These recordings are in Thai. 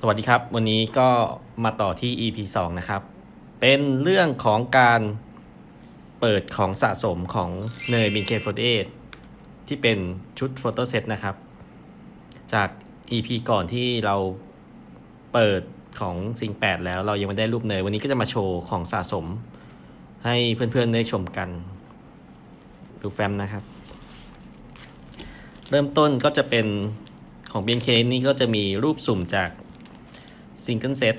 สวัสดีครับ วันนี้ก็มาต่อที่ EP 2 นะครับ เป็นเรื่องของการเปิดของสะสมของเนย BK48 ที่เป็นชุดโฟโต้เซตนะครับ จาก EP ก่อนที่เราเปิดของซิง8แล้วเรายังไม่ได้รูปเนย วันนี้ก็จะมาโชว์ของสะสม ให้เพื่อนๆได้ชมกัน ดูแฟ้มนะครับ เริ่มต้นก็จะเป็นของ BNK นี่ก็จะมีรูปสุ่มจาก ซิงเกิลเซต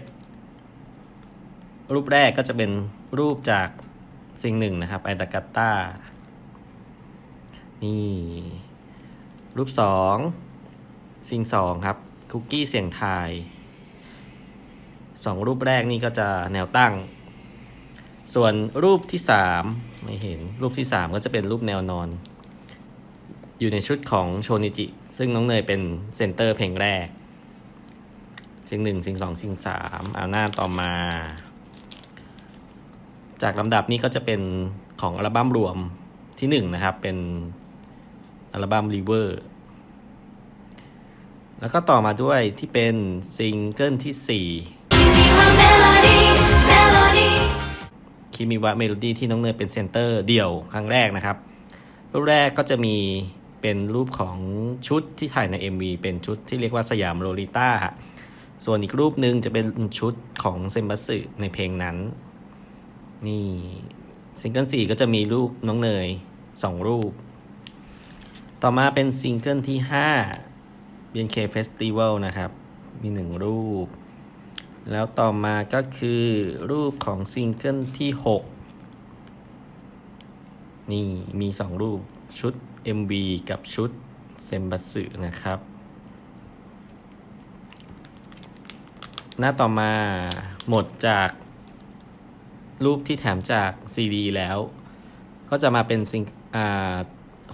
รูปแรกก็จะเป็นรูปจากซิงหนึ่งนะครับไอดากาตานี่ รูปสองซิงสองครับ คุกกี้เสียงทายสองรูปแรกนี่ก็จะแนวตั้ง ส่วนรูปที่สามไม่เห็นรูปที่สามก็จะเป็นรูปแนวนอน อยู่ในชุดของโชนิจิ ซึ่งน้องเนยเป็นเซนเตอร์เพลงแรก ซิงหนึ่งซิงสองซิงสามเอาหน้าต่อมา จากลำดับนี้ก็จะเป็นของอัลบั้มรวมที่หนึ่งนะครับ เป็นอัลบั้ม River แล้วก็ต่อมาด้วยที่เป็นซิงเกิลที่สี่คิมิวะเมโลดี้ที่น้องเนยเป็นเซนเตอร์เดี่ยวครั้งแรกนะครับ รูปแรกก็จะมีเป็นรูปของชุดที่ถ่ายใน MV เป็นชุดที่เรียกว่าสยามโรลิต้า ส่วนอีกรูปหนึ่งจะเป็นชุดของเซมบัสึในเพลงนั้น นี่ซิงเกิลสี่ก็จะมีรูปน้องเนยสองรูป ต่อมาเป็นซิงเกิลที่ห้า BNK Festival นะครับ มีหนึ่งรูป แล้วต่อมาก็คือรูปของซิงเกิลที่6นี่มี2รูปชุด MV กับชุดเซมบัสึนะครับ หน้าต่อมาหมดจากรูปที่แถมจาก CD แล้ว ก็จะมาเป็นซิงอ่า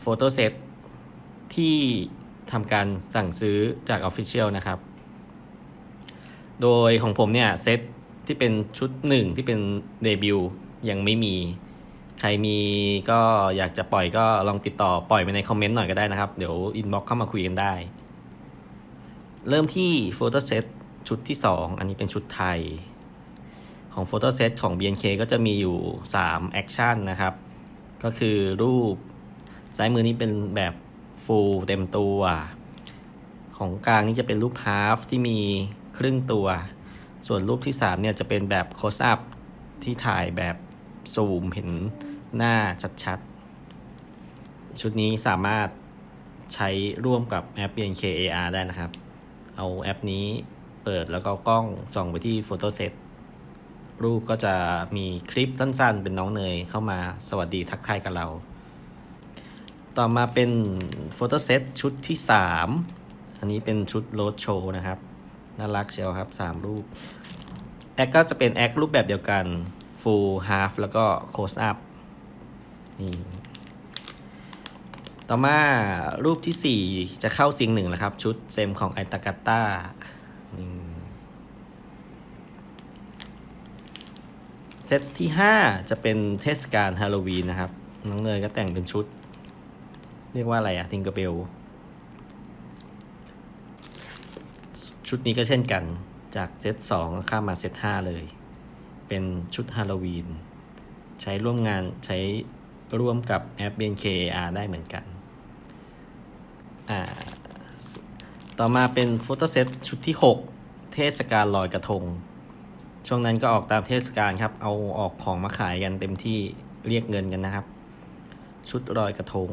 โฟโต้เซตที่ทำการสั่งซื้อจาก Official นะครับ โดยของผมเนี่ย เซตที่เป็นชุดหนึ่งที่เป็นเดบิวยังไม่มี ใครมีก็อยากจะปล่อยก็ลองติดต่อปล่อยไปในคอมเมนต์หน่อยก็ได้นะครับ เดี๋ยวอินบ็อกเข้ามาคุยกันได้ เริ่มที่โฟโต้เซต ชุดที่ 2 อันนี้เป็นชุดไทย ของโฟโต้เซตของ BNK ก็จะมีอยู่3แอคชั่นนะครับ ก็คือรูปซ้ายมือนี้เป็นแบบฟูลเต็มตัว ของกลางนี่จะเป็นรูปฮาฟที่มีครึ่งตัว ส่วนรูปที่ 3 เนี่ยจะเป็นแบบโคสอัพที่ถ่ายแบบซูมเห็นหน้าชัดๆ ชุดนี้สามารถใช้ร่วมกับแอป BNK AR ได้นะครับ เอาแอปนี้ เปิดแล้วก็กล้องส่องไปที่โฟโต้เซตรูปก็จะมีคลิปสั้นๆ เป็นน้องเนยเข้ามาสวัสดีทักทายกับเรา ต่อมาเป็นโฟโต้เซตชุดที่ 3 อันนี้เป็นชุดโรดโชว์นะครับ น่ารักเชียวครับ 3 รูป แอคก็จะเป็นแอครูปแบบเดียวกัน full half แล้วก็ close up นี่ต่อมารูปที่ 4 จะเข้าซิงหนึ่งแล้วครับ ชุดเซมของไอตากาต้า เซตที่ 5 จะเป็นเทศกาลฮาโลวีนนะครับ น้องเนยก็แต่งเป็นชุด เรียกว่าอะไรอะทิงเกอร์เบล ชุดนี้ก็เช่นกันจากเซต2ข้ามมาเซต5เลย เป็นชุดฮาโลวีน ใช้ร่วมงานใช้ร่วมกับแอป BNKAR ได้เหมือนกัน อ่า ต่อมาเป็นโฟโต้เซตชุดที่ 6 เทศกาลลอยกระทง ช่วงนั้นก็ออกตามเทศกาลครับ เอาออกของมาขายกันเต็มที่เรียกเงินกันนะครับ ชุดลอยกระทง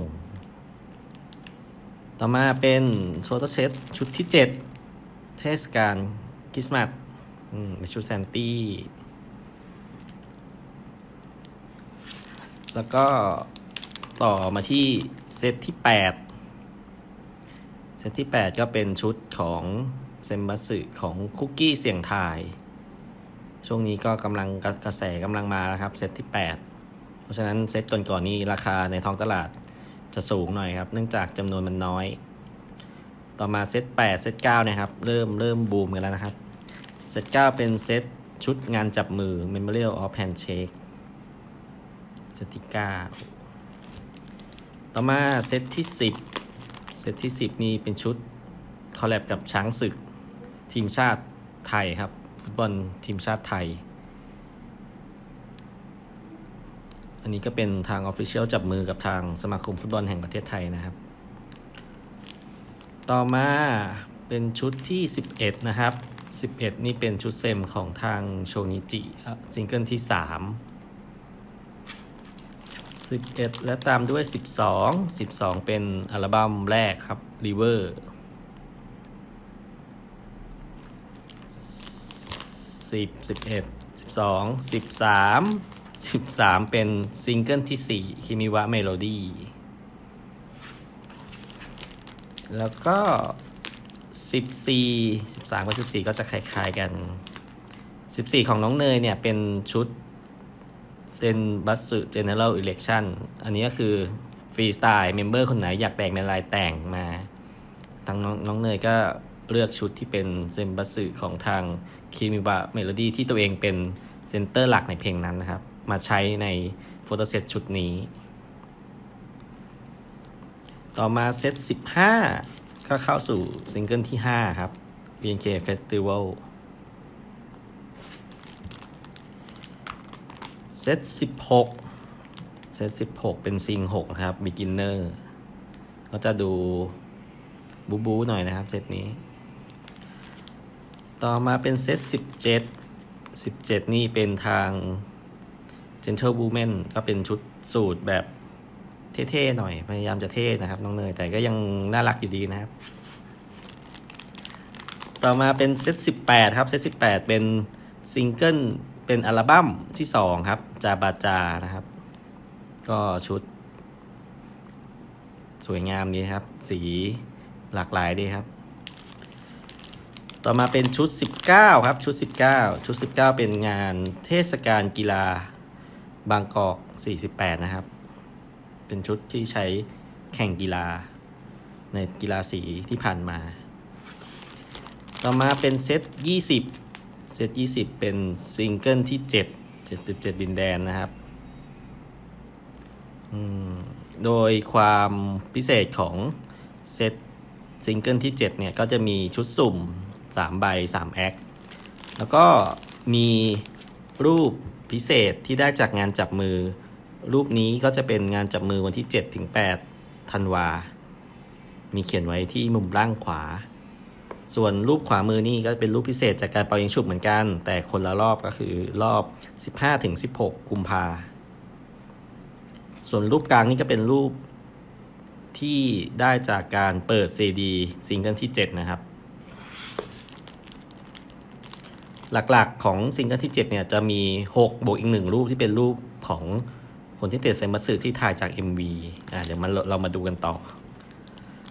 ต่อมาเป็นโฟโต้เซตชุดที่ 7 เทศกาลคริสต์มาสเป็นชุดแซนตี้แล้วก็ต่อมาที่เซตที่ 8 เซตที่ 8 ก็เป็นชุดของเซมบัสึของคุกกี้เสียงทาย ช่วงนี้ก็กำลังกระกระแสกำลังมาแล้วครับ เซตที่ 8 เพราะฉะนั้นเซตก่อนๆนี้ราคาในท้องตลาดจะสูงหน่อยครับ เนื่องจากจำนวนมันน้อย ต่อมาเซต8เซต9นะครับ เริ่มเริ่มบูมกันแล้วนะครับ เซต9เป็นเซตชุดงานจับมือ Memorial of Handshake เซตที่9ต่อมาเซตที่ 10 เซตที่ 10 นี่เป็นชุดคอลแลบกับช้างศึกทีมชาติไทยครับ ฟุตบอลทีมชาติไทย อันนี้ก็เป็นทาง Official จับมือกับทางสมาคมฟุตบอลแห่งประเทศไทยนะครับ ต่อมาเป็นชุดที่ 11 นะครับ 11 นี่เป็นชุดเซมของทางโชนิจิครับซิงเกิลที่ 3 11 และตามด้วย 12 12 เป็นอัลบั้มแรกครับ River สิบสิบเอ็ดสิบสองสิบสามสิบสามเป็นซิงเกิลที่สี่คิมิวะเมโลดี้แล้วก็สิบสี่สิบสามกับสิบสี่ก็จะคล้ายๆกันสิบสี่ของน้องเนยเนี่ยเป็นชุดเซนบัสสึเจเนอเรลอิเล็กชันอันนี้ก็คือฟรีสไตล์เมมเบอร์คนไหนอยากแต่งในลายแต่งมาทางน้องน้องเนยก็ เลือกชุดที่เป็นเซนบัสสึของทางคิมิวะเมโลดี้ที่ตัวเองเป็นเซนเตอร์หลักในเพลงนั้นนะครับ มาใช้ในโฟโต้เซตชุดนี้ ต่อมาเซต 15 ก็เข้าสู่ซิงเกิลที่ 5 ครับ BNK Festival เซต 16 เซต 16 เป็นซิง 6 นะครับ Beginner ก็จะดูบูบูหน่อยนะครับเซตนี้ ต่อมาเป็นเซต17 17 นี่เป็นทาง Gentle Woman ก็เป็นชุดสูตรแบบเท่ๆหน่อย พยายามจะเท่นะครับ น้องเนย แต่ก็ยังน่ารักอยู่ดีนะครับ ต่อมาเป็นเซต18 ครับ เซต18 เป็นซิงเกิล เป็นอัลบั้มที่ 2 ครับ จาบาจา นะครับ ก็ชุด สวยงามดีครับ สีหลากหลายดีครับ ต่อมาเป็นชุด 19 ครับ ชุด 19 ชุด 19 เป็นงานเทศกาลกีฬาบางกอก 48 นะครับ เป็นชุดที่ใช้แข่งกีฬาในกีฬาสีที่ผ่านมา ต่อมาเป็นเซต 20 เซต 20 เป็นซิงเกิลที่ 7 77 ดินแดนนะครับ โดยความพิเศษของเซตซิงเกิลที่ 7 เนี่ย ก็จะมีชุดสุ่ม 3 ใบ3แอคแล้วก็มีรูปพิเศษที่ได้จากงานจับมือ รูปนี้ก็จะเป็นงานจับมือวันที่ 7 ถึง 8 ธันวา มีเขียนไว้ที่มุมล่างขวา ส่วนรูปขวามือนี่ก็เป็นรูปพิเศษจากการเป่ายิงฉุบเหมือนกัน แต่คนละรอบก็คือรอบ 15 ถึง 16 กุมภา ส่วนรูปกลางนี่ก็เป็นรูปที่ได้จากการเปิดซีดีซิงเกิลที่ 7 นะครับ หลักๆ ของซิงเกิลที่ 7 เนี่ยจะมี 6 บวกอีกหนึ่งรูปที่เป็นรูปของคนที่เตะเซมัตสึที่ถ่ายจาก MV อ่าเดี๋ยวมันเรามาดูกันต่อ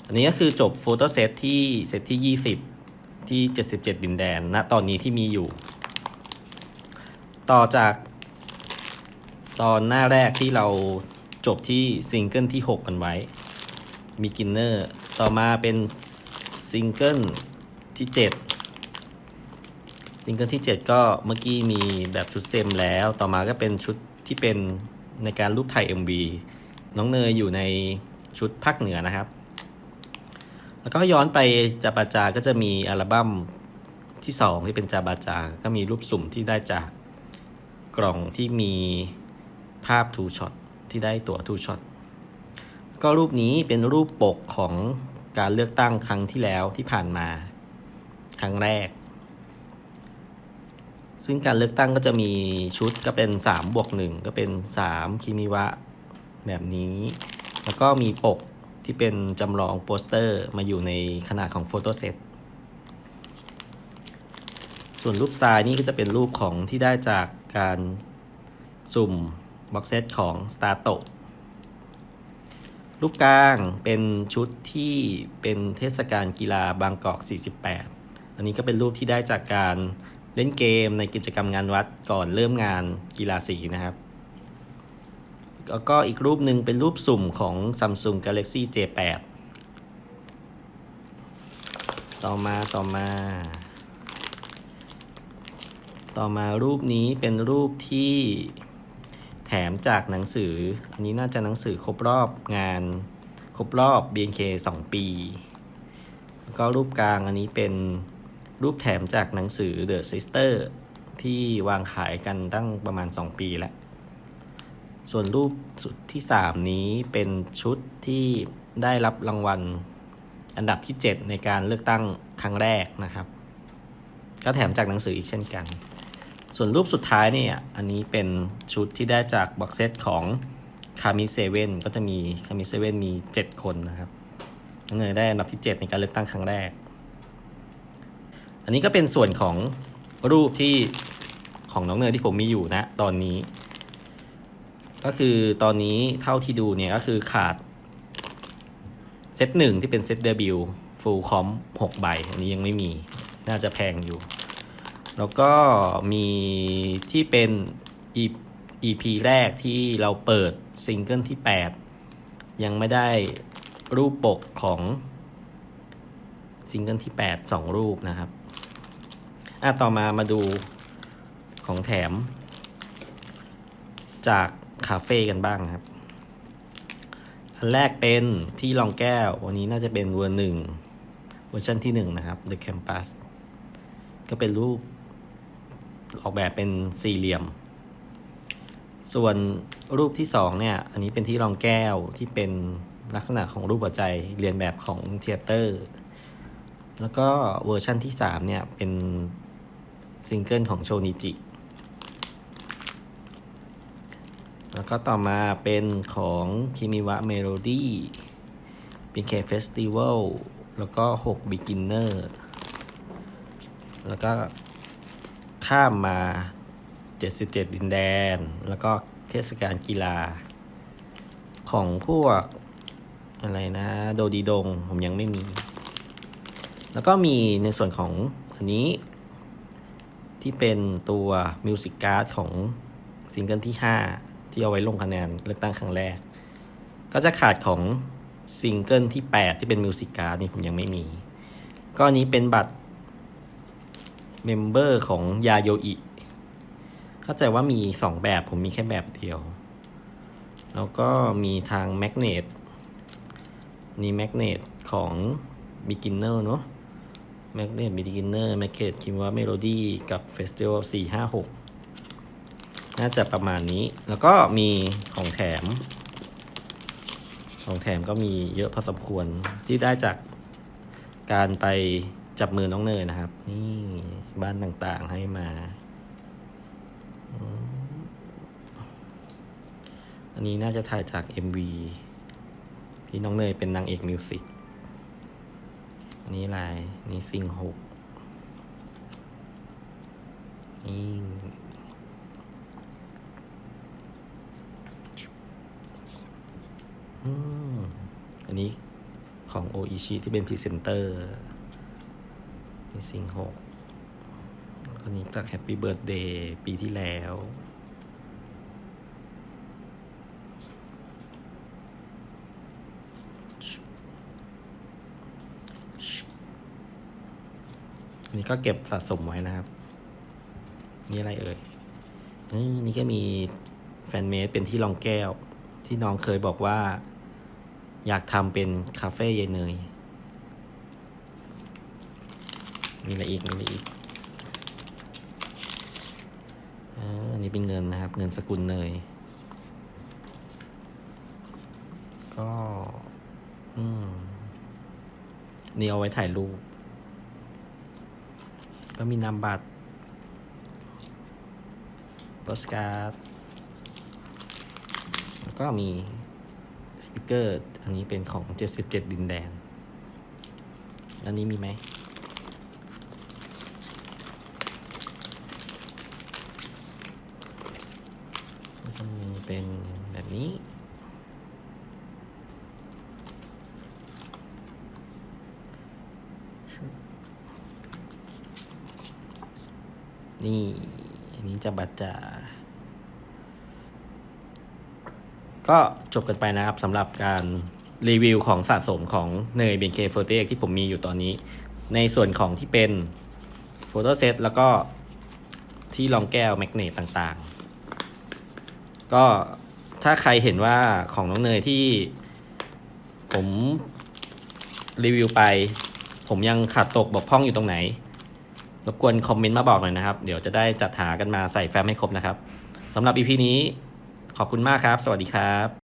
อันนี้ก็คือจบโฟโต้เซตที่เซตที่ 20 ที่ 77 ดินแดนณตอนนี้ที่มีอยู่ ต่อจากตอนหน้าแรกที่เราจบที่ซิงเกิลที่ 6 กันไว้ มีกินเนอร์ ต่อมาเป็นซิงเกิลที่ 7 ซิงเกิลที่ 7 ก็เมื่อกี้มีแบบชุดเซมแล้ว ต่อมาก็เป็นชุดที่เป็นในการรูปถ่าย MV น้องเนยอยู่ในชุดภาคเหนือนะครับ แล้วก็ย้อนไปจาบาจาก็จะมีอัลบั้มที่ 2 ที่เป็นจาบาจา ก็มีรูปสุ่มที่ได้จากกล่องที่มีภาพทูช็อตที่ได้ตั๋วทูช็อตก็รูปนี้เป็นรูปปกของการเลือกตั้งครั้งที่แล้วที่ผ่านมา ครั้งแรก ซึ่งการเลือกตั้งก็จะมีชุดก็เป็น3บวก1ก็เป็น 3 คิมิวะ แบบนี้ แล้วก็มีปกที่เป็นจำลองโปสเตอร์มาอยู่ในขนาดของโฟโต้เซตส่วนรูปทรายนี่ก็จะเป็นรูปของที่ได้จากการสุ่มบ็อกเซตของ s t a r t o รูปกลางเป็นชุดที่เป็นเทศกาลกีฬาบางกอก 48 อันนี้ก็เป็นรูปที่ได้จากการ เล่นเกมในกิจกรรมงานวัดก่อนเริ่มงานกีฬาสีนะครับ แล้วก็อีกรูปหนึ่งเป็นรูปสุ่มของ Samsung Galaxy J8 ต่อมาต่อมา ต่อมารูปนี้เป็นรูปที่แถมจากหนังสือ อันนี้น่าจะหนังสือครบรอบงานครบรอบ BNK 2 ปี แล้วก็รูปกลางอันนี้เป็น รูปแถมจากหนังสือ The Sister ที่วางขายกันตั้งประมาณ 2 ปีแล้ว ส่วนรูปสุดที่ 3 นี้เป็นชุดที่ได้รับรางวัลอันดับที่ 7 ในการเลือกตั้งครั้งแรกนะครับ ก็แถมจากหนังสืออีกเช่นกัน ส่วนรูปสุดท้ายเนี่ยอันนี้เป็นชุดที่ได้จากบ็อกเซตของคามิเซเว่นก็จะมีคามิเซเว่นมี 7 คนนะครับน้องเนยได้อันดับที่ 7 ในการเลือกตั้งครั้งแรก นนี้ก็เป็นส่วนของรูปที่ของน้องเนยที่ผมมีอยู่นะ ตอนนี้ ก็คือตอนนี้เท่าที่ดูเนี่ยก็คือขาดเซตหนึ่งที่เป็นเซตเดบิวฟูลคอมหกใบ อันนี้ยังไม่มีน่าจะแพงอยู่ แล้วก็มีที่เป็น E- EP แรกที่เราเปิดซิงเกิลที่ 8 ยังไม่ได้รูปปกของซิงเกิลที่ 8 2 รูปนะครับ อะต่อมามาดูของแถม จากคาเฟ่กันบ้างครับ อันแรกเป็นที่รองแก้ว วันนี้น่าจะเป็นเวอร์หนึ่งเวอร์ชันที่หนึ่งนะครับ The Campus ก็เป็นรูปออกแบบเป็นสี่เหลี่ยม ส่วนรูปที่สองเนี่ย อันนี้เป็นที่รองแก้วที่เป็นลักษณะของรูปหัวใจเรียนแบบของเทเตอร์ แล้วก็เวอร์ชั่นที่สามเนี่ยเป็น ซิงเกิลของโชนิจิ แล้วก็ต่อมาเป็นของคิมิวะเมโลดี้เป็นเคเฟสติวัลแล้วก็6 Beginner แล้วก็ข้ามมา 77 ดินแดน แล้วก็เทศกาลกีฬา ของพวกอะไรนะ โดดีดง ผมยังไม่มี แล้วก็มีในส่วนของอันนี้ ที่เป็นตัวมิวสิกการ์ดของซิงเกิลที่ 5 ที่เอาไว้ลงคะแนนเลือกตั้งครั้งแรก ก็จะขาดของซิงเกิลที่ 8 ที่เป็นมิวสิกการ์ดนี่ผมยังไม่มี ก็อันนี้เป็นบัตรเมมเบอร์ของยาโยอิเข้าใจว่ามี 2 แบบผมมีแค่แบบเดียว แล้วก็มีทางแมกเนตนี่แมกเนตของ Beginner เนอะ แมกเนต Beginner แมกเนตคิมว่าเมโลดี้กับ Festival 456น่าจะประมาณนี้ แล้วก็มีของแถม ของแถมก็มีเยอะพอสมควรที่ได้จากการไปจับมือน้องเนยนะครับ นี่บ้านต่างๆให้มาอันนี้น่าจะถ่ายจาก MV ที่น้องเนยเป็นนางเอกมิวสิก นนี้อะไรนี่ซิงหกนี่อันนี้ของโออิชิที่เป็นพรีเซนเตอร์นี่สิงหกอันนี้จากแฮปปี้เบิร์ดเดย์ปีที่แล้ว อั นนี้ก็เก็บสะสมไว้นะครับ นี่อะไรเอ่ยเอ้ยนี่ก็มีแฟนเมดเป็นที่รองแก้ว ที่น้องเคยบอกว่า อยากทำเป็นคาเฟ่เยายเนยมีอะไรอีกมีอะไรอีกอาอันนี้เป็นเงินนะครับ เงินสกุลเนย ก็ อืมนี่เอาไว้ถ่ายรูป ก็มีนามบัตรโปสการ์ดแล้วก็มีสติกเกอร์ อันนี้เป็นของ 77 ดินแดน อันนี้มีไหมแล้วก็มีเป็นแบบนี้ นี่ อันนี้จะบัตรจะก็จบกันไปนะครับสำหรับการรีวิวของสะสมของเนย BNK48 ที่ผมมีอยู่ตอนนี้ ในส่วนของที่เป็นโฟโต้เซตแล้วก็ที่รองแก้วแมกเนตต่างๆ ก็ถ้าใครเห็นว่าของน้องเนยที่ผมรีวิวไป ผมยังขาดตกบกพร่องอยู่ตรงไหน รบกวนคอมเมนต์มาบอกหน่อยนะครับ เดี๋ยวจะได้จัดหากันมาใส่แฟ้มให้ครบนะครับสำหรับ EP นี้ขอบคุณมากครับ สวัสดีครับ